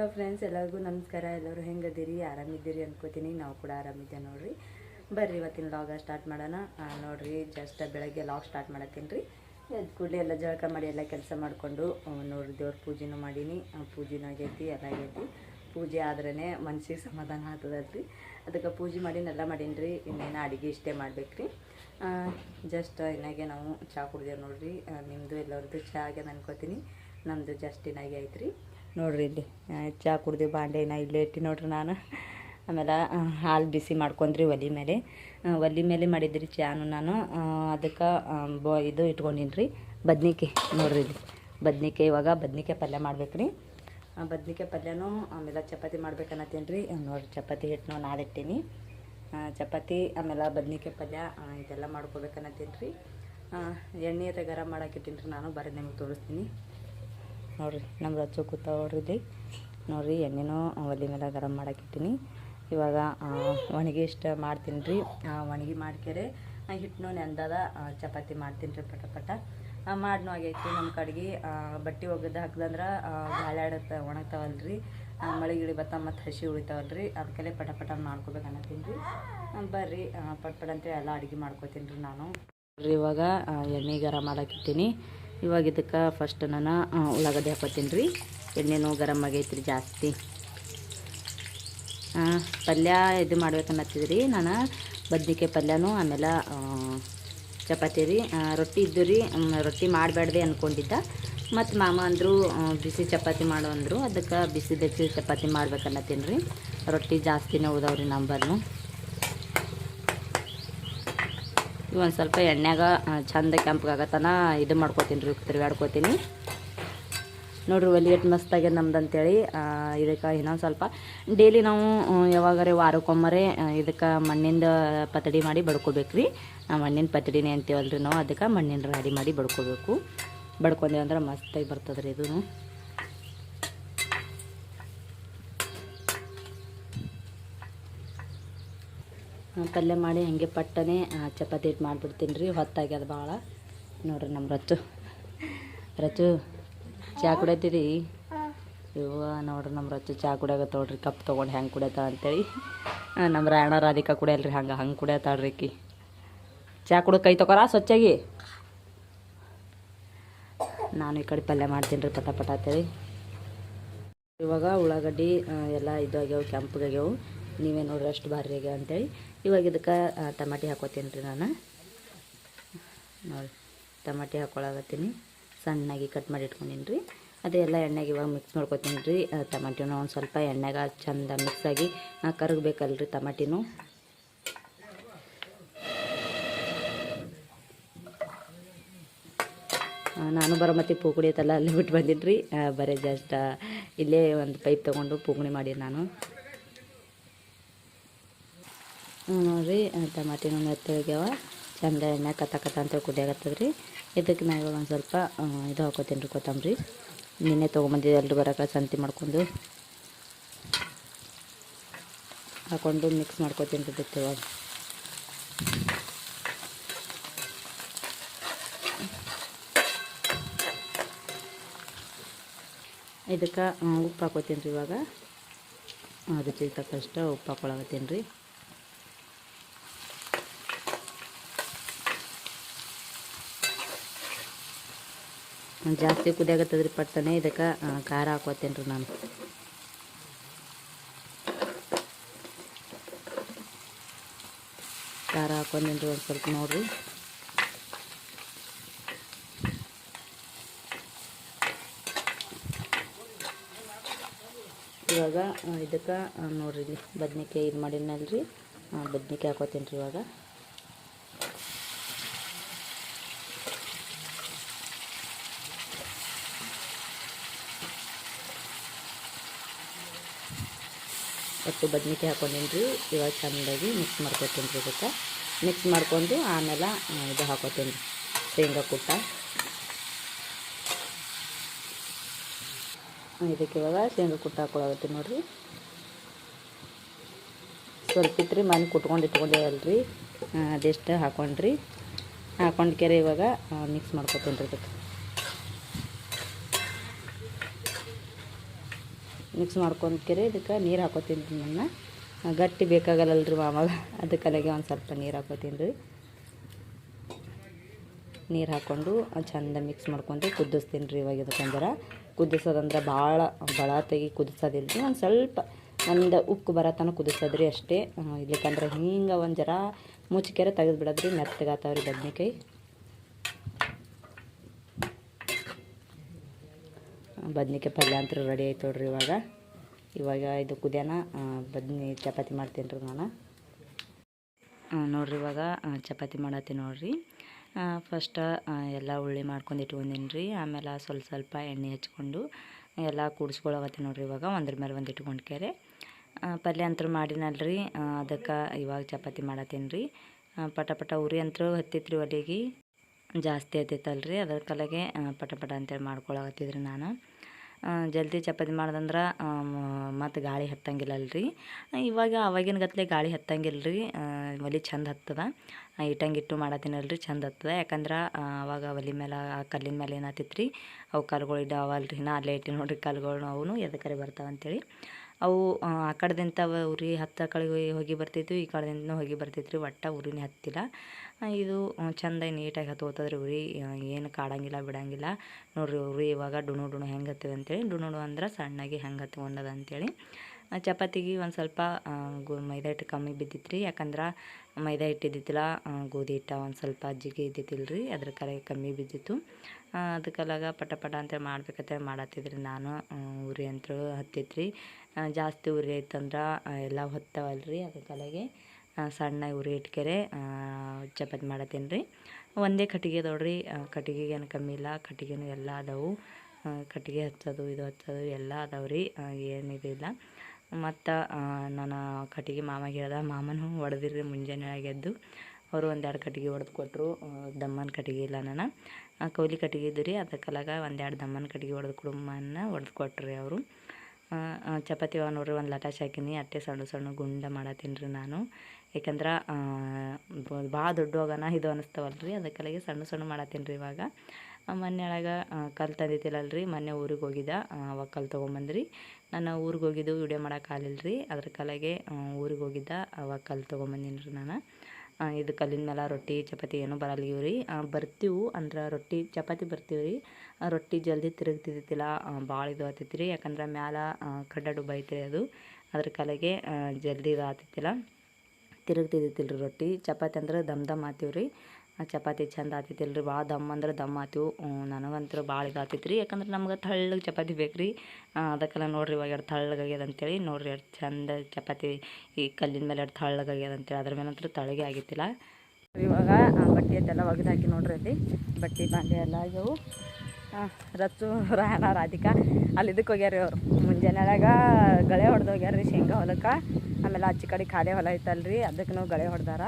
Hello friends ಎಲ್ಲರಿಗೂ ನಮಸ್ಕಾರ. ಎಲ್ಲರೂ ಹೆಂಗದಿರಿ? ಆರಾಮಿದ್ದೀರಿ ಅನ್ಕೋತೀನಿ. ನಾವು ಕೂಡ ಆರಾಮಿದ್ದೇವೆ ನೋಡ್ರಿ. ಬರ್ರಿ, ಇವತ್ತಿನ ಲಾಗ ಸ್ಟಾರ್ಟ್ ಮಾಡೋಣ. ನೋಡ್ರಿ ಜಸ್ಟ್ ಬೆಳಗ್ಗೆ ಲಾಗ್ ಸ್ಟಾರ್ಟ್ ಮಾಡತ್ತೀನಿ ರೀ. ಎದ್ದು ಕೂಡಲೇ ಎಲ್ಲ ಜಳಕ ಮಾಡಿ ಎಲ್ಲ ಕೆಲಸ ಮಾಡಿಕೊಂಡು ನೋಡ್ರಿ, ದೇವ್ರ ಪೂಜೆನೂ ಮಾಡೀನಿ. ಪೂಜೆನೂ ಆಗೈತಿ ಎಲ್ಲ ಆಗೈತಿ. ಪೂಜೆ ಆದ್ರೇ ಮನ್ಸಿಗೆ ಸಮಾಧಾನ ಆಗ್ತದಲ್ರಿ. ಅದಕ್ಕೆ ಪೂಜೆ ಮಾಡೀನಿ ಮಾಡೀನಿ ರೀ. ಇನ್ನೇನು ಅಡುಗೆ ಇಷ್ಟೇ ಮಾಡ್ಬೇಕು ರೀ ಜಸ್ಟ್ ಇನ್ನಾಗೆ ನಾವು ಚಹಾ ಕುಡ್ದೇವೆ ನೋಡ್ರಿ. ನಿಮ್ಮದು ಎಲ್ಲರದ್ದು ಚಹಾ ಆಗ್ಯದ ಅನ್ಕೋತೀನಿ. ನಮ್ಮದು ಜಸ್ಟ್ ಇನ್ನಾಗೆ ಐತ್ರಿ ನೋಡ್ರಿ ಇಲ್ಲಿ ಚಹಾ ಕುಡ್ದು ಬಾಂಡೆನ ಇಲ್ಲೇ ಇಟ್ಟು ನೋಡ್ರಿ ನಾನು. ಆಮೇಲೆ ಹಾಲು ಬಿಸಿ ಮಾಡ್ಕೊಂಡ್ರಿ ಒಲೆ ಮೇಲೆ. ಒಲೆ ಮೇಲೆ ಮಾಡಿದ್ರಿ ಚಾನು ನಾನು. ಅದಕ್ಕೆ ಬೊ, ಇದು ಇಟ್ಕೊಂಡಿನಿ ರೀ ಬದ್ನಿಕಾಯಿ ನೋಡ್ರಿ ಇಲ್ಲಿ. ಬದ್ನಿಕಾಯಿ ಇವಾಗ ಬದ್ನಿಕಾಯಿ ಪಲ್ಯ ಮಾಡ್ಬೇಕು ರೀ ಬದ್ನಿಕಾಯಿ ಪಲ್ಯನೂ ಆಮೇಲೆ ಚಪಾತಿ ಮಾಡ್ಬೇಕನ್ನತ್ತೀನಿ ರೀ ನೋಡ್ರಿ, ಚಪಾತಿ ಹಿಟ್ಟು ನಾದಿಟ್ಟೀನಿ ಚಪಾತಿ, ಆಮೇಲೆ ಬದ್ನಿಕಾಯಿ ಪಲ್ಯ ಇದೆಲ್ಲ ಮಾಡ್ಕೋಬೇಕನ್ನತ್ತೀನಿ ರೀ ಎಣ್ಣೆ ಗರಂ ಮಾಡಾಕಿಟ್ಟಿನಿ ರೀ ನಾನು. ಬರೋದು ನಿಮಗೆ ತೋರಿಸ್ತೀನಿ. ನೋಡ್ರಿ, ನಮ್ಮ ರಚ್ಚು ಕೂತಾವ ನೋಡ್ರಿ ಇಲ್ಲಿ ನೋಡ್ರಿ ಎಣ್ಣೆನೂ ಒಲೆ ಮೇಲೆ ಗರಂ ಮಾಡಾಕಿಟ್ಟಿನಿ ಇವಾಗ ಒಣಗಿ ಇಷ್ಟ ಮಾಡ್ತೀನಿ ರೀ ಒಣಗಿ ಮಾಡ್ಕೆರೆ ಹಿಟ್ಟು ನೆಂದದ ಚಪಾತಿ ಮಾಡ್ತೀನಿ ರೀ ಪಟ. ಪಟ ಮಾಡಿನೂ ಆಗೈತಿ. ನಮ್ಮ ಕಡೆಗೆ ಬಟ್ಟೆ ಒಗ್ಗದ ಹಾಕ್ದಂದ್ರೆ ಗಾಳ್ಯಾಡತ್ತ ಒಣಗ್ತಾವಲ್ರಿ. ರೀ ಮಳೆ ಗಿಳಿ ಬತ್ತ ಮತ್ತು ಹಸಿ ಉಳಿತಾವಲ್ರಿ. ಅದಕ್ಕೆಲ್ಲೇ ಪಟ ಪಟ ಮಾಡ್ಕೋಬೇಕು ಅನ್ನತ್ತೀನಿ ರೀ ಬರ್ರಿ ಪಟ ಪಟ್ ಅಂತೇಳಿ ಎಲ್ಲ ಅಡುಗೆ ಮಾಡ್ಕೋತೀನಿ ರೀ ನಾನು ಇವಾಗ ಎಣ್ಣೆ ಗರಂ ಮಾಡಾಕಿಟ್ಟಿನಿ ಇವಾಗ ಇದಕ್ಕೆ ಫಸ್ಟ್ ನಾನು ಉಳ್ಳಾಗಡ್ಡೆ ಹಾಕೋತೀನಿ ರೀ. ಎಣ್ಣೆನೂ ಗರಮ್ ಆಗೈತೆ ರೀ ಜಾಸ್ತಿ ಪಲ್ಯ ಇದು ಮಾಡ್ಬೇಕನ್ನತ್ತಿದ್ರಿ. ನಾನು ಬದ್ನಿಕಾಯಿ ಪಲ್ಯನೂ, ಆಮೇಲೆ ಚಪಾತಿ ರೀ. ರೊಟ್ಟಿ ಇದ್ದು ರೀ. ರೊಟ್ಟಿ ಮಾಡಬೇಡ್ದೆ ಅಂದ್ಕೊಂಡಿದ್ದ ಮತ್ತು ಮಾಮ ಅಂದರು ಬಿಸಿ ಚಪಾತಿ ಮಾಡು ಅಂದರು. ಅದಕ್ಕೆ ಬಿಸಿ ಬಿಸಿ ಚಪಾತಿ ಮಾಡ್ಬೇಕನ್ನತ್ತೀನಿ ರೀ. ರೊಟ್ಟಿ ಜಾಸ್ತಿನೇ ಉದಾವ್ರಿ ನಂಬರ್ನು. ಒಂದು ಸ್ವಲ್ಪ ಎಣ್ಣೆಗ ಚಂದ ಕೆಂಪಗಾಗತನ ಇದು ಮಾಡ್ಕೋತೀನಿ ರೀ ತಿರುಗಾಡ್ಕೋತೀನಿ ನೋಡ್ರಿ ಒಲಿ ಎಷ್ಟು ಮಸ್ತ್ ಆಗ್ಯದ ನಮ್ದು ಅಂತೇಳಿ ಇದಕ್ಕೆ ಇನ್ನೊಂದು ಸ್ವಲ್ಪ. ಡೈಲಿ ನಾವು ಯಾವಾಗಾರೆ ವಾರಕ್ಕೊಮ್ಮರೆ ಇದಕ್ಕೆ ಮಣ್ಣಿಂದ ಪತಡಿ ಮಾಡಿ ಬಡ್ಕೋಬೇಕು ರೀ ಮಣ್ಣಿನ ಪತಡಿನೇ ಅಂತೀವಲ್ರಿ ನಾವು, ಅದಕ್ಕೆ ಮಣ್ಣಿನ ರಾಡಿ ಮಾಡಿ ಬಡ್ಕೋಬೇಕು. ಬಡ್ಕೊಂಡೇವಂದ್ರೆ ಮಸ್ತಾಗಿ ಬರ್ತದೆ ರೀ ಇದು ಪಲ್ಯ ಮಾಡಿ ಹಂಗೆ ಪಟ್ಟನೆ ಚಪಾತಿ ಇಟ್ಟು ಮಾಡಿಬಿಡ್ತೀನಿ ರೀ ಹೊತ್ತಾಗ್ಯದ ಭಾಳ ನೋಡ್ರಿ ನಮ್ಮ ರಚು ರಚ್ಚು ಚಹಾ ಕುಡಿಯತ್ತೀರಿ ಇವ ನೋಡ್ರಿ ನಮ್ಮ ರಚು ಚಹಾ ಕುಡಿಯಾಗ ನೋಡ್ರಿ ಕಪ್ ತೊಗೊಂಡು ಹೆಂಗೆ ಕುಡಿಯತ್ತ ಅಂತೇಳಿ. ನಮ್ಮ ರಾಯಣ ರಾಧಿಕಾ ಕುಡಿಯಲ್ರಿ, ಹಂಗೆ ಹಂಗೆ ಕುಡಿಯತ್ತಾಳ್ರಿ ಆಕಿ ಚಹಾ ಕುಡಿದು ಕೈ ತೊಗೊರ ಸ್ವಚ್ಛಾಗಿ? ನಾನು ಈ ಕಡೆ ಪಲ್ಯ ಮಾಡ್ತೀನಿ ರೀ, ಪಟ ಪಟ ಅಂತೇಳಿ. ಇವಾಗ ಉಳ್ಳಾಗಡ್ಡಿ ಎಲ್ಲ ಇದು ಆಗ್ಯಾವೆ ಕೆಂಪಗಾಗ್ಯಾವು. ನೀವೇ ನೋಡ್ರಿ ಅಷ್ಟು ಭಾರಿ ಆಗ್ಯಾವ ಅಂತೇಳಿ. ಇವಾಗ ಇದಕ್ಕೆ ಟಮಾಟಿ ಹಾಕೋತೀನಿ ರೀ ನಾನು. ನೋಡಿ, ಟಮಾಟಿ ಹಾಕೊಳಗತ್ತೀನಿ ಸಣ್ಣಾಗಿ ಕಟ್ ಮಾಡಿ ಇಟ್ಕೊಂಡೀನಿ ರೀ ಅದೆಲ್ಲ ಎಣ್ಣೆಗೆ ಇವಾಗ ಮಿಕ್ಸ್ ಮಾಡ್ಕೊತೀನಿ ರೀ ಟಮಾಟಿನೂ ಒಂದು ಸ್ವಲ್ಪ ಎಣ್ಣೆಗೆ ಚಂದ ಮಿಕ್ಸ್ ಆಗಿ ಕರಗಬೇಕಲ್ರಿ ಟಮಾಟಿನೂ. ನಾನು ಬರೋ ಮತ್ತೆ ಪೂಕುಡಿ ಐತಲ್ಲ ಅಲ್ಲಿ ಬಿಟ್ಟು ಬಂದಿನಿ ರೀ ಬರೀ ಜಸ್ಟ್ ಇಲ್ಲೇ ಒಂದು ಪೈಪ್ ತೊಗೊಂಡು ಪೂಕುಣಿ ಮಾಡಿ ನಾನು. ನೋಡ್ರಿ ಟಮಾಟಿನ ಮೆತ್ತಗ್ಯಾವ ಚಂದ ಎಣ್ಣೆ ಕತ್ತ ಕತ್ತ ಅಂತ ಕುದಿಯಾಗತ್ತದ ರೀ ಇದಕ್ಕೆ ನಾ ಇವಾಗ ಒಂದು ಸ್ವಲ್ಪ ಇದು ಹಾಕೋತೀನಿ ರೀ ಕೊತ್ತಂಬರಿ. ನಿನ್ನೆ ತೊಗೊಂಬಂದಿದ್ದೆ ಎಲ್ಲರೂ ಬರೋಕೆ ಸಂತಿ ಮಾಡ್ಕೊಂಡು. ಹಾಕೊಂಡು ಮಿಕ್ಸ್ ಮಾಡ್ಕೊತೀನಿ ರೀ ಬಿತ್ತು ಇವಾಗ. ಇದಕ್ಕೆ ಉಪ್ಪು ಹಾಕೋತೀನಿ ರೀ ಇವಾಗ ರುಚಿಗೆ ತಕ್ಕಷ್ಟು ಉಪ್ಪು ಹಾಕೊಳಕತ್ತೀನಿ ರೀ ಜಾಸ್ತಿ ಕುದಿಯಾಗತ್ತದ್ರಿ ಪಟ್ಟನೆ ಇದಕ್ಕೆ ಖಾರ ಹಾಕೋತೇನೆ ರೀ ನಾನು. ಖಾರ ಹಾಕೊಂಡೀನಿ ರೀ ಒಂದು ಸ್ವಲ್ಪ ನೋಡಿರಿ. ಇವಾಗ ಇದಕ್ಕೆ ನೋಡ್ರಿ, ಬದ್ನಿಕಾಯಿ ಇದು ಮಾಡಿನಲ್ರಿ ಬದ್ನಿಕಾಯಿ ಹಾಕೋತೀನಿ ರೀ ಇವಾಗ. ಒಟ್ಟು ಬದ್ನಿಕಾಯಿ ರೀ ಇವಾಗ ಚೆಂದಾಗಿ ಮಿಕ್ಸ್ ಮಾಡ್ಕೊತೀನಿ ರೀ ಇದಕ್ಕೆ. ಮಿಕ್ಸ್ ಮಾಡ್ಕೊಂಡು ಆಮೇಲೆ ಇದು ಹಾಕೋತೀನಿ ಶೇಂಗಾ ಕುಟ್ಟ ಇದಕ್ಕೆ ಇವಾಗ ಶೇಂಗಾ ಕುಟ್ಟ ಹಾಕೊಳಗತ್ತೀನಿ ನೋಡಿರಿ. ಸ್ವಲ್ಪ ಇತ್ತು ಮನೆ ಕುಟ್ಕೊಂಡು ಇಟ್ಕೊಂಡೇವಲ್ರಿ. ಅದೆಷ್ಟು ಹಾಕೊಂಡ್ರಿ. ಹಾಕೊಂಡು ಕೆರೆ ಇವಾಗ ಮಿಕ್ಸ್ ಮಾಡ್ಕೊತೀನಿ ರೀ ಇದಕ್ಕೆ. ಮಿಕ್ಸ್ ಮಾಡ್ಕೊಂಡ್ಕೆರೆ ಇದಕ್ಕೆ ನೀರು ಹಾಕೋತೀನಿ ನನ್ನ ಗಟ್ಟಿ ಬೇಕಾಗಲ್ಲ ರೀ ಮಾವಾಗ ಅದಕ್ಕೆ ಅಲ್ಲಿಗೆ ಒಂದು ಸ್ವಲ್ಪ ನೀರು ಹಾಕೋತೀನಿ ರೀ. ನೀರು ಹಾಕ್ಕೊಂಡು ಚಂದ ಮಿಕ್ಸ್ ಮಾಡ್ಕೊಂಡು ಕುದಿಸ್ತೀನಿ ರೀ ಇವಾಗ ಇದಕ್ಕೊಂದರ ಕುದಿಸೋದಂದ್ರೆ ಭಾಳ ಭಾಳ ತೆಗಿ ಕುದಿಸೋದಿಲ್ಲ ರೀ ಒಂದು ಸ್ವಲ್ಪ ಒಂದು ಉಕ್ಕು ಬರೋ ತನಕ ಕುದಿಸೋದ್ರಿ ಅಷ್ಟೇ. ಇಲ್ಲಿಕಂದ್ರೆ ಹಿಂಗೆ ಒಂದು ಜರ ಮುಚ್ಚಿಕೆರೆ ತೆಗೆದು ಬಿಡೋದ್ರಿ, ಮೆತ್ತಗಾತಾವ್ರಿ ಬದ್ನೆಕಾಯಿ. ಬದ್ನಿಕಾಯಿ ಪಲ್ಯ ಅಂತೂ ರೆಡಿ ಆಯ್ತು ನೋಡ್ರಿ ಇವಾಗ. ಇವಾಗ ಇದು ಕುದಿಯೋಣ ಬದ್ನಿ ಚಪಾತಿ ಮಾಡ್ತೀನಿ ರೀ ನಾನು. ನೋಡ್ರಿ ಇವಾಗ ಚಪಾತಿ ಮಾಡತ್ತೀನಿ ನೋಡ್ರಿ. ಫಸ್ಟ್ ಎಲ್ಲ ಉಳ್ಳಿ ಮಾಡ್ಕೊಂಡು ಇಟ್ಕೊಂಡೀನಿ ರೀ. ಆಮೇಲೆ ಸ್ವಲ್ಪ ಸ್ವಲ್ಪ ಎಣ್ಣೆ ಹಚ್ಕೊಂಡು ಎಲ್ಲ ಕೂಡಿಸ್ಕೊಳಕತ್ತೆ ನೋಡ್ರಿ ಇವಾಗ, ಒಂದ್ರ ಮೇಲೆ ಒಂದು ಇಟ್ಕೊಂಡ್ಕೆರೆ ಕೇರೆ. ಪಲ್ಯ ಅಂತೂ ಮಾಡಿನಲ್ರಿ. ಅದಕ್ಕೆ ಇವಾಗ ಚಪಾತಿ ಮಾಡತ್ತೀನಿ ರೀ. ಪಟ ಪಟ ಉರಿ ಅಂತೂ ಹತ್ತಿತ್ರಿ ಒಲೆಗೆ. ಜಾಸ್ತಿ ಹತ್ತೈತಲ್ರಿ ಅದ್ರ ಕಲೆಗೆ ಪಟ ಪಟ ಅಂತೇಳಿ ಮಾಡ್ಕೊಳಕತ್ತಿದ್ರಿ ನಾನು. ಜಲ್ದಿ ಚಪಾತಿ ಮಾಡ್ದಂದ್ರೆ ಮತ್ತು ಗಾಳಿ ಹತ್ತಂಗಿಲ್ಲಲ್ರಿ. ಇವಾಗ ಅವಾಗಿನ ಗತ್ಲೆ ಗಾಳಿ ಹತ್ತಂಗಿಲ್ರಿ. ರೀ ಒಲೆ ಚಂದ ಹತ್ತದ. ಇಟ್ಟಂಗಿಟ್ಟು ಮಾಡತ್ತೀನಲ್ರಿ ಚಂದ ಹತ್ತದ. ಯಾಕಂದ್ರೆ ಅವಾಗ ಒಲೆ ಮೇಲೆ ಆ, ಕಲ್ಲಿನ ಮೇಲೆ ಏನಾತಿತ್ತು ರೀ ಅವು ಕಲ್ಗಳು ಇದ್ದಾವಲ್ರಿ ನಾ ಅಲ್ಲೇ ಇಟ್ಟು ನೋಡ್ರಿ ಕಲ್ಗಳು ಅವನು, ಎದಕರೆ ಬರ್ತಾವ ಅಂತೇಳಿ ಅವು, ಆ ಕಡೆದಿಂತ ಉರಿ ಹತ್ತ ಕಡೆಗೆ ಹೋಗಿ ಬರ್ತಿತ್ತು ಈ ಕಡೆದಿಂದನೂ ಹೋಗಿ ಬರ್ತಿತ್ತು ರೀ ಒಟ್ಟು ಉರಿನೇ ಹತ್ತಿಲ್ಲ. ಇದು ಚಂದ ನೀಟಾಗಿ ಹತ್ತೋತದ್ರಿ ಉರಿ. ಏನು ಕಾಡಂಗಿಲ್ಲ, ಬಿಡಂಗಿಲ್ಲ. ನೋಡ್ರಿ, ಉರಿ ಇವಾಗ ಡುಣು ಡುಣು ಹೆಂಗೆ ಹತ್ತಿವೆ ಅಂತೇಳಿ. ಡುಣು ಅಂದ್ರೆ ಸಣ್ಣಗೆ ಹೆಂಗೆ ಹತ್ಕೊಂಡದ ಅಂತೇಳಿ. ಚಪಾತಿಗೆ ಒಂದು ಸ್ವಲ್ಪ ಗೋ, ಮೈದಾ ಹಿಟ್ಟು ಕಮ್ಮಿ ಬಿದ್ದಿತ್ತು ರೀ ಯಾಕಂದ್ರೆ ಮೈದಾ ಹಿಟ್ಟು ಇದ್ದಿದ್ದಿಲ್ಲ ಗೋಧಿ ಹಿಟ್ಟು ಒಂದು ಸ್ವಲ್ಪ ಅಜ್ಜಿಗೆ ಇದ್ದಿದ್ದಿಲ್ಲ ರೀ ಅದ್ರ ಕರೆ ಕಮ್ಮಿ ಬಿದ್ದಿತ್ತು. ಅದಕ್ಕೆಲ್ಲಾಗ ಪಟ ಪಟ ಅಂತೇಳಿ ಮಾಡ್ಬೇಕಂತ ಮಾಡತ್ತಿದ್ರಿ ನಾನು. ಉರಿ ಅಂತೂ ಹತ್ತಿತ್ತು ರೀ ಜಾಸ್ತಿ ಉರಿ ಐತಂದ್ರೆ ಎಲ್ಲ ಹೊತ್ತವಲ್ರಿ ಅದಕ್ಕೆಲ್ಲಾಗೆ ಸಣ್ಣ ಉರಿ ಇಟ್ಕೆರೆ ಚಪಾತಿ ಮಾಡತ್ತೀನಿ ರೀ ಒಂದೇ ಕಟ್ಟಿಗೆ ಅದಾವ್ರಿ. ಕಟ್ಟಿಗೆಗೇನು ಕಮ್ಮಿ ಇಲ್ಲ, ಕಟ್ಟಿಗೆನೂ ಎಲ್ಲ ಅದಾವು. ಕಟ್ಟಿಗೆ ಹಚ್ಚೋದು, ಇದು ಹಚ್ಚೋದು ಎಲ್ಲ ಅದಾವ್ರಿ. ಏನಿದಿಲ್ಲ ಮತ್ತು ನಾನು ಕಟ್ಟಿಗೆ ಮಾಮಗೆ ಹೇಳ್ದೆ, ಮಾಮನು ಹೊಡೆದಿರ್ರಿ ಮುಂಜಾನೆ ಎದ್ದು ಅವರು ಒಂದೆರಡು ಕಟ್ಟಿಗೆ ಹೊಡೆದು ಕೊಟ್ಟರು ದಮ್ಮನ ಕಟ್ಟಿಗೆ ಇಲ್ಲ ನಾನು. ಕೌಲಿ ಕಟ್ಟಿಗೆ ಇದ್ದು ರೀ ಅದಕ್ಕಲಾಗ ಒಂದೆರಡು ದಮ್ಮನ ಕಟ್ಟಿಗೆ ಹೊಡೆದು ಕುಡುಂಬನ ಹೊಡೆದು ಕೊಟ್ರಿ ಅವರು. ಚಪಾತಿ ಇವಾಗ ನೋಡ್ರಿ, ಒಂದು ಲಟಾಶ್ ಹಾಕಿನಿ, ಅಟ್ಟೆ ಸಣ್ಣ ಸಣ್ಣ ಗುಂಡ ಮಾಡತ್ತೀನಿ ರೀ ನಾನು ಯಾಕಂದ್ರೆ ಭಾಳ ದೊಡ್ಡ ಹೋಗೋಣ ಇದು ಅನ್ನಿಸ್ತಾವಲ್ಲ ರೀ ಅದಕ್ಕಲಾಗಿ ಸಣ್ಣ ಸಣ್ಣ ಮಾಡತ್ತೀನಿ ರೀ ಇವಾಗ. ಮೊನ್ನೆ ಒಳಗೆ ಕಲ್ಲು ತಂದಿದ್ದಿಲ್ಲಲ್ರಿ, ಮೊನ್ನೆ ಊರಿಗೆ ಹೋಗಿದ್ದ ಅವಾಗ ಕಲ್ಲು ತೊಗೊಂಬಂದ್ರಿ. ನಾನು ಊರಿಗೆ ಹೋಗಿದ್ದು ವಿಡಿಯೋ ಮಾಡೋಕ್ಕಾಗಲಿಲ್ಲ ರೀ ಅದ್ರ ಕಲೆಗೆ ಊರಿಗೆ ಹೋಗಿದ್ದ, ಅವಾಗ ಕಲ್ಲು ತೊಗೊಂಬಂದಿನಿ ರೀ ನಾನು ಇದು ಕಲ್ಲಿನ ಮೇಲೆ ರೊಟ್ಟಿ, ಚಪಾತಿ ಏನೂ ಬರಲ್ಗಿವ್ ರೀ ಬರ್ತೀವು ಅಂದ್ರೆ ರೊಟ್ಟಿ, ಚಪಾತಿ ಬರ್ತೀವಿ ರೀ ರೊಟ್ಟಿ ಜಲ್ದಿ ತಿರುಗ್ತಿದ್ದಿಲ್ಲ ಭಾಳ ಇದು ಆತೈತಿ ರೀ ಯಾಕಂದ್ರೆ ಮ್ಯಾಲೆ ಕಡ್ಡ ಡುಬ್ಬ ಐತ್ರಿ ಅದು. ಅದ್ರ ಕಲೆಗೆ ಜಲ್ದಿ ಇದು ಆಗ್ತಿದ್ದಿಲ್ಲ ತಿರುಗ್ತಿದ್ದಿಲ್ಲ ರೀ ರೊಟ್ಟಿ. ಚಪಾತಿ ಅಂದ್ರೆ ದಮ್ ದಮ್ ರೀ ಚಪಾತಿ ಚಂದ ಆತಿತ್ತಿಲ್ಲ ರೀ ಭಾಳ ದಮ್ ಅಂದ್ರೆ ದಮ್ ಆತು ನನಗಂತೂ ಭಾಳ ಇದು ಆತೈತಿ ರೀ ಯಾಕಂದ್ರೆ ನಮ್ಗೆ ತಳ್ಳಗೆ ಚಪಾತಿ ಬೇಕು ರೀ ಅದಕ್ಕೆಲ್ಲ ನೋಡ್ರಿ ಇವಾಗ ಎರಡು ತಳ್ಳಗಾಗ್ಯದ ಅಂತೇಳಿ. ನೋಡ್ರಿ ಎಷ್ಟು ಚಂದ ಚಪಾತಿ ಈ ಕಲ್ಲಿನ ಮೇಲೆ ಎರಡು ತಳ್ಳಗಾಗ್ಯದ ಅಂತೇಳಿ. ಅದ್ರ ಮೇಲೆ ಅಂತೂ ತಳಗೆ ಆಗಿತ್ತಿಲ್ಲ. ಇವಾಗ ಬಟ್ಟೆ ಅದೆಲ್ಲ ಒಗೆದು ಹಾಕಿ ನೋಡ್ರಿ ಅಲ್ಲಿ. ಬಟ್ಟೆ ಬಾಂಡೆ ಎಲ್ಲ ಆಗ್ಯವು ರಚ್ಚು ರಾಯಣ ರಾಧಿಕಾ, ಅಲ್ಲಿ ಇದಕ್ಕೆ ಹೋಗ್ಯಾರ ಅವ್ರು. ಮುಂಜಾನೆಯಾಗ ಗಳೆ ಹೊಡೆದು ಹೋಗ್ಯಾರ ರೀ ಶೇಂಗಾ ಹೊಲಕ್ಕೆ. ಆಮೇಲೆ ಆಚೆ ಕಡೆ ಖಾಲಿ ಹೊಲ ಐತಲ್ರಿ. ಅದಕ್ಕೆ ಗಳೆ ಹೊಡೆದಾರ.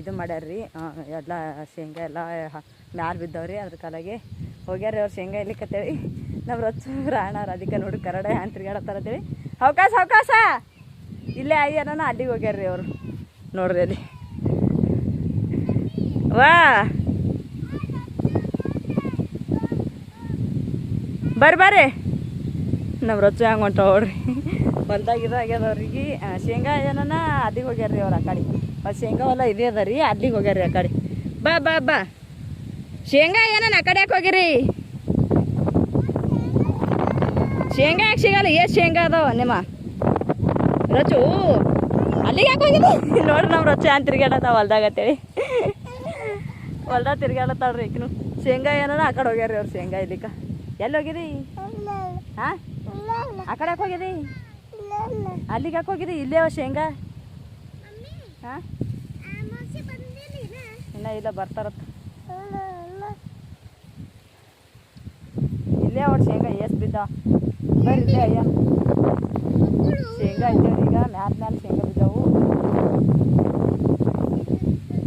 ಇದು ಮಾಡ್ಯಾರ ರೀ ಎಲ್ಲ ಶೇಂಗಾ ಎಲ್ಲ ಮ್ಯಾಲ ಬಿದ್ದವ್ರಿ. ಅದ್ರ ಕಾಲಾಗೆ ಹೋಗ್ಯಾರ ಅವ್ರು ಶೇಂಗಾ ಇಲ್ಲಿಕತ್ತೇಳಿ ನಾವು ರೊಚ್ಚು ರಾಯಣ ಅದಕ್ಕೆ ನೋಡಿ ಕರಡ ಹ್ಯಾಂಗ ತಿರ್ಗಾಡತ್ತಾರತ್ತೇಳಿ ಅವಕಾಶ ಅವಕಾಶ ಇಲ್ಲೇ ಅಯ್ಯನ ಅಲ್ಲಿಗೆ ಹೋಗ್ಯಾರ ರೀ ಅವರು. ನೋಡ್ರಿ ಅಲ್ಲಿ. ವಾ! ಬರ್ರಿ ನಮ್ಮ ರೊಚ್ಚು ಹೆಂಗೆ ಹೊಂಟ ಹೊಲ್ದಾಗ ಶೇಂಗಾ ಏನನ ಅದಿಗೆ ಹೋಗ್ಯಾರ ರೀ ಅವ್ರು ಆ ಕಡೆ. ಅವ್ರು ಶೇಂಗಾ ಹೊಲ ಇದೇ ಅದ ಅಲ್ಲಿಗೆ ಹೋಗ್ಯಾರ ಆ ಕಡೆ. ಬಾ ಬಾ ಬಾ. ಶೇಂಗಾ ಏನನ ಆ ಕಡೆ ಹೋಗಿರಿ? ಶೇಂಗಾ ಯಾಕೆ ಸಿಗಲ್ಲ? ಎಷ್ಟು ಶೇಂಗಾ ಅದಾವ ನಿಮ್ಮ? ರಚು, ಅಲ್ಲಿಗೆ ಯಾಕೆ ಹೋಗಿದ್ದು? ನೋಡ್ರಿ ನಮ್ಮ ರಚು ಅಂತ ತಿರ್ಗಾಡತ್ತಾವ ಹೊಲ್ದಾಗ ಅಂತೇಳಿ. ಹೊಲ್ದಾಗ ತಿರ್ಗಾಡತ್ತಾಳ್ರಿ ಈಗ ಶೇಂಗಾ ಏನನ ಆ ಕಡೆ ಹೋಗ್ಯಾರ ಅವ್ರು ಶೇಂಗಾ ಇಲ್ಲಿಕ. ಎಲ್ಲಿ ಹೋಗಿದಿ ಹಾ? ಆ ಕಡೆ ಯಾಕೆ ಅಲ್ಲಿಗೆ ಯಾಕೆ ಹೋಗಿದಿ ಇಲ್ಲೇ ಅವ ಶೇಂಗಾ? ಹಾ? ಇನ್ನ ಇಲ್ಲ ಬರ್ತಾರತ್ತ. ಇಲ್ಲೇ ಅವ್ರ ಶೇಂಗಾ ಎಸ್ ಬಿದ್ದ? ಬರ್ರಿ ಇಲ್ಲೇ ಅಯ್ಯ. ಶೇಂಗಾ ಇದ್ದೇವ್ರಿ ಈಗ ಮ್ಯಾಲ ಮ್ಯಾಲ ಶೇಂಗಾ ಬಿದ್ದಾವು.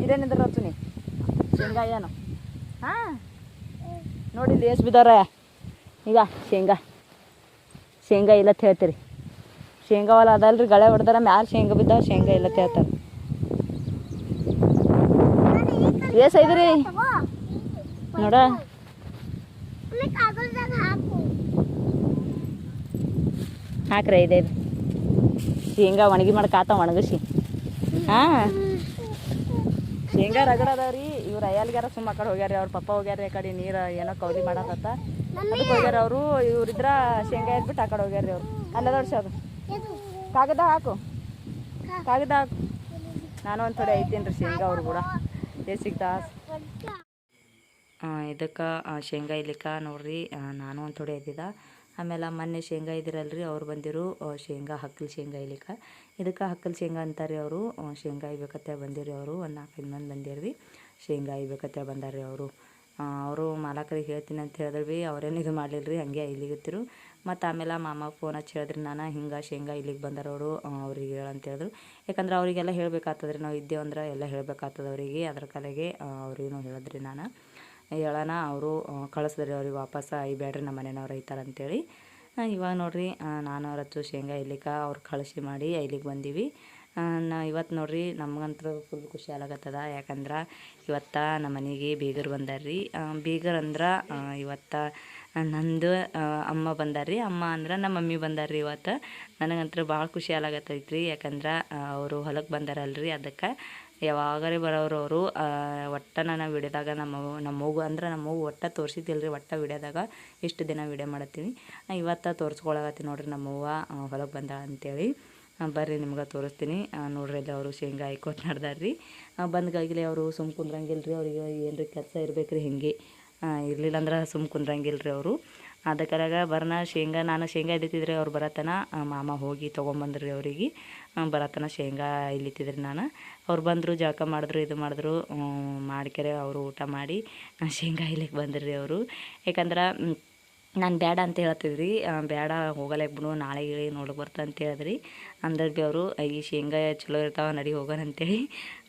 ಇದೇನಿದ್ರ ರಚುನಿ ಶೇಂಗಾ ಏನು? ಹಾಂ. ನೋಡಿ ಇಲ್ಲಿ ಎಸ್ ಬಿದ್ದಾರ? ಈಗ ಶೇಂಗಾ. ಶೇಂಗಾ ಇಲ್ಲ ಹೇಳ್ತೀರಿ. ಶೇಂಗಾ ಹೊಲ ಅದಲ್ರಿ ಗಳೆ ಹೊಡೆದಾರ ಮ್ಯಾಲ ಶೇಂಗಾ ಬಿದ್ದಾವ ಶೇಂಗಾ ಇಲ್ಲ ಹೇಳ್ತಾರೆ. ಏಸ್ ಐದ್ರಿ ನೋಡ. ಹಾಕ್ರಿ ಐದೈದು ಶೇಂಗಾ ಒಣಗಿ ಮಾಡಕ್ ಆತ ಒಣಗಿಸಿ. ಹಾಂ. ಶೇಂಗಾ ರಗಡ ಅದಾವ್ರಿ. ಇವ್ರು ಅಯ್ಯಲ್ಗ್ಯಾರ ಸುಮ್ಮ ಆ ಕಡೆ ಹೋಗ್ಯಾರ ಅವ್ರ ಪಪ್ಪ ಹೋಗ್ಯಾರ ಈ ಕಡೆ ನೀರು ಏನೋ ಕೌಲಿ ಮಾಡಕತ್ತ. ಅದಕ್ಕೆ ಹೋಗ್ಯಾರ ಅವರು ಇವ್ರಿದ್ರ ಶೇಂಗಾ ಎದ್ಬಿಟ್ಟು ಆ ಕಡೆ ಹೋಗ್ಯಾರ ಅವ್ರು. ಅಲ್ಲದೋಡ್ಸಿ ಅದು ಕಾಗದ ಹಾಕು. ಕಾಗದ ಹಾಕು. ನಾನು ಒಂದು ಥೋಡೆ ಐತೀನಿ ಶೇಂಗಾ ಅವ್ರು ಕೂಡ. ಸಿಗ್ತಾ ಇದಕ್ಕೆ ಶೇಂಗಾ ಇಲ್ಲಿಕ್ಕೆ ನೋಡ್ರಿ ನಾನು ಒಂದು ಥೋಡೆ ಎದ್ದಿದ್ದ ಆಮೇಲೆ ಮೊನ್ನೆ ಶೇಂಗಾ ಇದಿರಲ್ರಿ, ಅವ್ರು ಬಂದಿರು ಶೇಂಗಾ ಹಕ್ಕಲ್ ಶೇಂಗಾ ಇಲ್ಲಿಕ್ಕೆ ಇದಕ್ಕೆ ಹಕ್ಕಲ್ ಶೇಂಗಾ ಅಂತಾರೆ ಅವರು ಶೇಂಗಾ ಇಬೇಕತ್ತೆ ಬಂದಿರಿ ಅವರು, ಒಂದು ನಾಲ್ಕೈದು ಮಂದಿ ಬಂದಿರ್ರಿ, ಶೇಂಗಾ ಇಬೇಕತ್ತೆ ಬಂದಾರ್ರಿ ಅವರು. ಅವರು ಮಾಲಕರಿಗೆ ಹೇಳ್ತೀನಿ ಅಂತ ಹೇಳಿದ್ರು ಭೀ ಅವ್ರೇನು ಇದು ಮಾಡಲಿಲ್ಲ ರೀ ಹಂಗೆ ಇಲ್ಲಿಗತ್ತಿರು ಮತ್ತು ಆಮೇಲೆ ಮಾಮ ಫೋನ್ ಹಚ್ಚಿ ಹೇಳಿದ್ರಿ ನಾನು ಹಿಂಗೆ ಶೇಂಗಾ ಇಲ್ಲಿಗೆ ಬಂದರವರು ಅವರು. ಅವ್ರಿಗೆ ಹೇಳಿದ್ರು. ಯಾಕಂದ್ರೆ ಅವರಿಗೆಲ್ಲ ಹೇಳಬೇಕಾಗ್ತದ್ರಿ ನಾವು ಇದ್ದೇವೆ ಅಂದ್ರೆ ಎಲ್ಲ ಹೇಳಬೇಕಾಗ್ತದ ಅವರಿಗೆ. ಅದ್ರ ಕಲೆಗೆ ಅವ್ರಿಗೂ ಹೇಳಿದ್ರಿ ನಾನು. ಹೇಳೋಣ ಅವರು ಕಳಿಸಿದ್ರಿ ಅವ್ರಿಗೆ ವಾಪಸ್. ಈ ಬೇಡ್ರಿ ನಮ್ಮ ಮನೆಯವ್ರು ಐತಾರೆ ಅಂತೇಳಿ. ಆ, ಇವಾಗ ನೋಡ್ರಿ ನಾನು ಅವ್ರ ಹಚ್ಚು ಶೇಂಗಾ ಇಲ್ಲಿಕ ಅವ್ರು ಕಳಿಸಿ ಮಾಡಿ ಇಲ್ಲಿಗೆ ಬಂದೀವಿ. ನಾ ಇವತ್ತು ನೋಡ್ರಿ ನಮಗಂತೂ ಫುಲ್ ಖುಷಿ ಆಗತ್ತದ ಯಾಕಂದ್ರೆ ಇವತ್ತು ನಮ್ಮ ಮನೆಗೆ ಬೀಗರು ಬಂದಾರ್ರಿ. ಬೀಗರು ಅಂದ್ರೆ ಇವತ್ತು ನಂದು ಅಮ್ಮ ಬಂದಾರ್ರಿ. ಅಮ್ಮ ಅಂದ್ರೆ ನಮ್ಮ ಮಮ್ಮಿ ಬಂದಾರ್ರಿ ಇವತ್ತು. ನನಗಂತೂ ಭಾಳ ಖುಷಿ ಆಗತ್ತೈತ್ರಿ ಯಾಕಂದ್ರೆ ಅವರು ಹೊಲಕ್ಕೆ ಬಂದಾರಲ್ರಿ ಅದಕ್ಕೆ. ಯಾವಾಗಲೇ ಬರೋರು ಅವರು ಒಟ್ಟು ನಾನು ವಿಡಿಯೋದಾಗ ನಮ್ಮ ನಮ್ಮ ಮಗು ಅಂದ್ರೆ ನಮ್ಮ ಮಗು ಒಟ್ಟು ತೋರಿಸಿದ್ದಿಲ್ಲ ರೀ ಒಟ್ಟು ವಿಡಿಯೋದಾಗ. ಇಷ್ಟು ದಿನ ವಿಡಿಯೋ ಮಾಡತ್ತೀನಿ ಇವತ್ತು ತೋರಿಸ್ಕೊಳಕತ್ತೀನಿ ನೋಡ್ರಿ ನಮ್ಮವ್ವ ಹೊಲಕ್ಕೆ ಬಂದಾಳ ಅಂತೇಳಿ. ಬರ್ರಿ ನಿಮ್ಗೆ ತೋರಿಸ್ತೀನಿ. ನೋಡ್ರಿ ಅಲ್ಲಿ ಅವರು ಶೇಂಗಾ ಹಾಕೋತ್ ನಡ್ದಾರ್ರಿ. ಬಂದ್ಗಾಗಿಲೆ ಅವರು ಸುಮ್ಮ ಕುಂದ್ರಂಗಿಲ್ಲ ರೀ ಅವ್ರಿಗೆ ರೀ ಕೆಲಸ ಇರ್ಬೇಕು ರೀ ಹಿಂಗೆ. ಇರಲಿಲ್ಲ ಅಂದ್ರೆ ಸುಮ್ ಕುಂದ್ರಂಗಿಲ್ಲ ಅವರು. ಅದಕ್ಕರಾಗ ಬರ್ನ ಶೇಂಗಾ, ನಾನು ಶೇಂಗಾ ಇಲ್ಲಿತ್ತಿದ್ರೆ ಅವ್ರು ಬರತನ. ಮಾಮ ಹೋಗಿ ತೊಗೊಂಬಂದ್ರಿ ಅವರಿಗೆ. ಬರತನ ಶೇಂಗಾ ಇಲ್ಲಿತ್ತಿದ್ರಿ ನಾನು. ಅವ್ರು ಬಂದರು, ಜಳಕ ಮಾಡಿದ್ರು, ಇದು ಮಾಡಿದ್ರು ಮಾಡ್ಕೆರೆ ಅವರು ಊಟ ಮಾಡಿ. ಶೇಂಗಾ ಇಲ್ಲಿಗೆ ಬಂದ್ರಿ ಅವರು. ಯಾಕಂದ್ರೆ ನಾನು ಬೇಡ ಅಂತ ಹೇಳ್ತಿದ್ರಿ. ಬೇಡ ಹೋಗಲ್ಲ ಬಿಡು, ನಾಳೆ ಹೇಳಿ ನೋಡಕ್ಕೆ ಅಂತ ಹೇಳಿದ್ರಿ. ಅಂದ್ರೆ ಭೀ ಅವರು ಈ ಶೇಂಗಾ ಚಲೋ ಇರ್ತಾವೆ, ನಡಿ ಹೋಗೋಣ ಅಂತೇಳಿ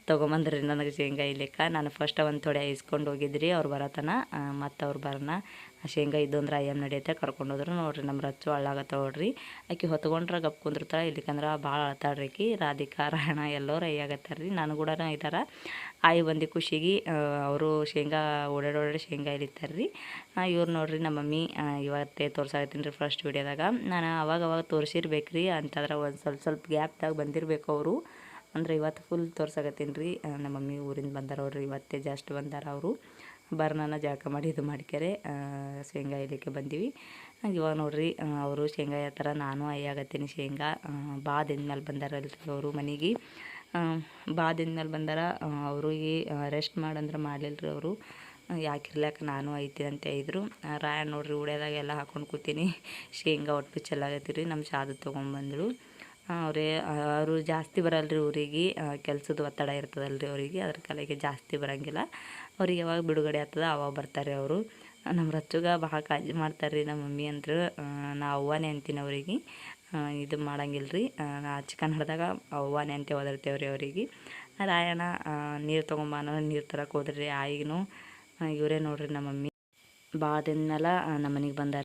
ತೊಗೊಂಬಂದ್ರಿ ನನಗೆ ಶೇಂಗಾ ಇಲ್ಲಿಕ್ಕ. ನಾನು ಫಸ್ಟ್ ಒಂದು ತೊಡೆ ಐಸ್ಕೊಂಡು ಹೋಗಿದ್ರಿ, ಅವ್ರು ಬರತನ ಮತ್ತು ಅವ್ರು ಬರೋಣ ಶೇಂಗಾ ಇದ್ದು ಅಂದ್ರೆ ಅಯ್ಯಮ್ ನಡೆಯುತ್ತೆ, ಕರ್ಕೊಂಡು ಹೋದ್ರು. ನೋಡ್ರಿ ನಮ್ಮ ರಚ್ಚು ಹಳ್ಳಾಗತ್ತ ನೋಡ್ರಿ ಆಕೆ ಹೊತ್ಕೊಂಡ್ರೆ ಗಪ್ ಕುಂದಿರ್ತಾರೆ ಇಲ್ಲಿಕಂದ್ರೆ ಭಾಳ ಅಳ್ತಾಳ್ರಿ ಆಕಿ. ರಾಧಿಕಾ ರಾಯಣ ಎಲ್ಲರೂ ಅಯ್ಯಾಗತ್ತಾರ ರೀ ನಾನು ಕೂಡ ಇದ್ದಾರ ಆಯಿ ಬಂದು ಖುಷಿಗೆ ಅವರು ಶೇಂಗಾ ಓಡಾಡೋಡ ಓಡಾಡಿ ಶೇಂಗಾ ಇಲ್ಲಿತ್ತಾರ್ರಿ ರೀ ಇವ್ರು ನೋಡ್ರಿ ನಮ್ಮ ಮಮ್ಮಿ ಇವತ್ತೇ ತೋರ್ಸಾಕತ್ತೀನಿ ರೀ ಫಸ್ಟ್ ವಿಡಿಯೋದಾಗ ನಾನು ಅವಾಗ ಅವಾಗ ತೋರಿಸಿರ್ಬೇಕು ರೀ ಅಂತಂದ್ರೆ ಒಂದು ಸ್ವಲ್ಪ ಸ್ವಲ್ಪ ಗ್ಯಾಪ್ದಾಗ ಬಂದಿರಬೇಕು ಅವರು. ಅಂದ್ರೆ ಇವತ್ತು ಫುಲ್ ತೋರ್ಸಾಕತ್ತೀನಿ ರೀ. ನಮ್ಮ ಮಮ್ಮಿ ಊರಿಂದ ಬಂದಾರವ್ರಿ ಇವತ್ತೇ ಜಸ್ಟ್ ಬಂದಾರ ಅವರು. ಬರ್ನಾನ ಜಳಕ ಮಾಡಿ ಇದು ಮಾಡ್ಕ್ಯಾರೆ. ಶೇಂಗಾ ಇಲಿಕ್ಕೆ ಬಂದೀವಿ. ಇವಾಗ ನೋಡ್ರಿ ಅವರು ಶೇಂಗಾ ಥರ ನಾನು ಅಯ್ಯಾಗತ್ತೀನಿ ಶೇಂಗಾ. ಬಾದಿಂದ ಮೇಲೆ ಬಂದಾರಲ್ರಿ ಅವರು ಮನೆಗೆ. ಬಾದಿಂದ ಮೇಲೆ ಬಂದಾರ ಅವ್ರಿಗೆ ರೆಸ್ಟ್ ಮಾಡಂದ್ರೆ ಮಾಡಲಿಲ್ಲ ರೀ ಅವರು ಯಾಕಿರ್ಲಾಕ ನಾನು ಐತಿ ಅಂತ ಇದ್ರು ರಾಯ ನೋಡ್ರಿ ಉಡ್ಯದಾಗ ಎಲ್ಲ ಹಾಕೊಂಡು ಕೂತೀನಿ. ಶೇಂಗಾ ಒಟ್ಟು ಚೆಲ್ಲಾಗತ್ತೀರಿ ನಮ್ಮ ಶಾದ ತೊಗೊಂಬಂದ್ರು. ಅವರೇ ಅವರು ಜಾಸ್ತಿ ಬರಲ್ರಿ ಊರಿಗೆ. ಕೆಲಸದ ಒತ್ತಡ ಇರ್ತದಲ್ರಿ ಅವರಿಗೆ. ಅದ್ರ ಕಲೆಗೆ ಜಾಸ್ತಿ ಬರೋಂಗಿಲ್ಲ. ಅವ್ರಿಗೆ ಯಾವಾಗ ಬಿಡುಗಡೆ ಆಗ್ತದ ಅವಾಗ ಬರ್ತಾರೆ ಅವರು. ನಮ್ಮ ರಚ್ಚುಗ ಭಾಳ ಕಾಳಜಿ ಮಾಡ್ತಾರೆ ರೀ ನಮ್ಮ ಮಮ್ಮಿ ಅಂದ್ರು ನಾ ಅವ್ವನೇ ಅಂತೀನಿ ಅವ್ರಿಗೆ. ಇದು ಮಾಡಂಗಿಲ್ಲ ರೀ ನಾ ಚಿಕನ್ ಹಿಡ್ದಾಗ ಅವ್ವನೇ ಅಂತ ಓದಿರ್ತೇವೆ ರೀ ಅವರಿಗೆ ರಾಯಣ್ಣ ನೀರು ತೊಗೊಂಬಾನ ನೀರು ತರಕ್ಕೆ ಹೋದ್ರಿ ಆಯಿಗೂ ಇವರೇ ನೋಡ್ರಿ ನಮ್ಮ ಮಮ್ಮಿ. ಭಾಳ ಮೇಲೆ ನಮ್ಮ ಮನೆಗೆ ಬಂದಾರ.